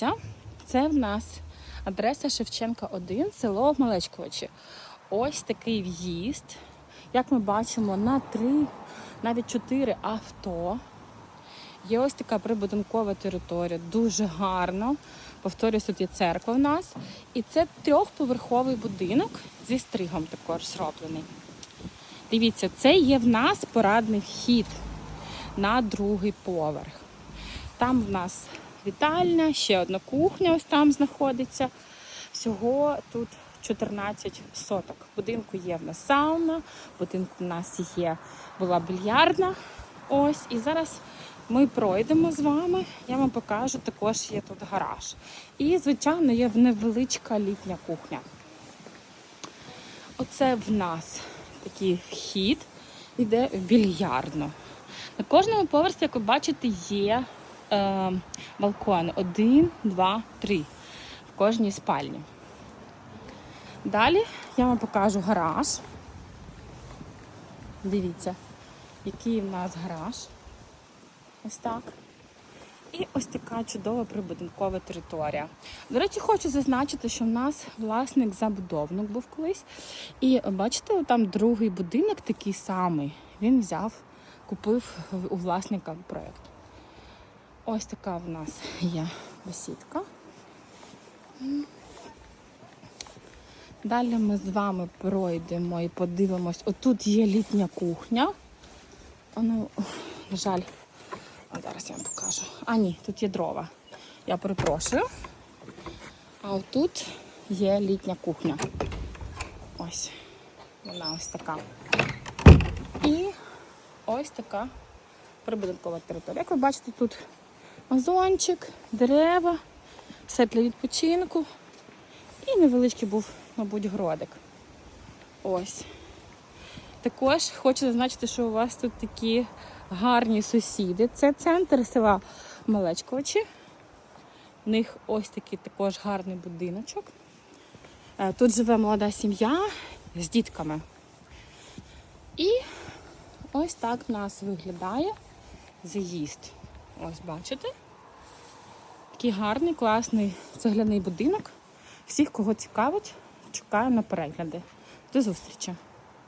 Дивіться, це в нас адреса Шевченка 1, село Малечковичі. Ось такий в'їзд. Як ми бачимо, на три, навіть чотири авто. Є ось така прибудинкова територія, дуже гарно. Повторюсь, тут є церква в нас. І це трьохповерховий будинок зі стригом також зроблений. Дивіться, це є в нас порадний вхід на другий поверх. Там в нас вітальня, ще одна кухня ось там знаходиться. Всього тут 14 соток. В будинку є в нас сауна, в будинку в нас є була більярдна. Ось, і зараз ми пройдемо з вами. Я вам покажу, також є тут гараж. І, звичайно, є невеличка літня кухня. Оце в нас такий вхід, йде в більярдну. На кожному поверсі, як ви бачите, є е, балкони. Один, два, три. В кожній спальні. Далі я вам покажу гараж. Дивіться, який в нас гараж. Ось так. І ось така чудова прибудинкова територія. До речі, хочу зазначити, що в нас власник забудовник був колись. І бачите, там другий будинок такий самий. Він взяв, купив у власника проєкт. Ось така в нас є бесідка. Далі ми з вами пройдемо і подивимось. Отут є літня кухня. Ну, на жаль, зараз я вам покажу. А, ні, тут є дрова. Я перепрошую. А отут є літня кухня. Ось. Вона ось така. І ось така прибудинкова територія. Як ви бачите, тут вазончик, дерева, все для відпочинку. І невеличкий був, мабуть, гродик. Ось. Також хочу зазначити, що у вас тут такі гарні сусіди. Це центр села Малечковичі. У них ось такий також гарний будиночок. Е, Тут живе молода сім'я з дітками. І ось так в нас виглядає заїзд. Ось бачите? Такий гарний, класний цегляний будинок. Всіх, кого цікавить, чекаю на перегляди. До зустрічі!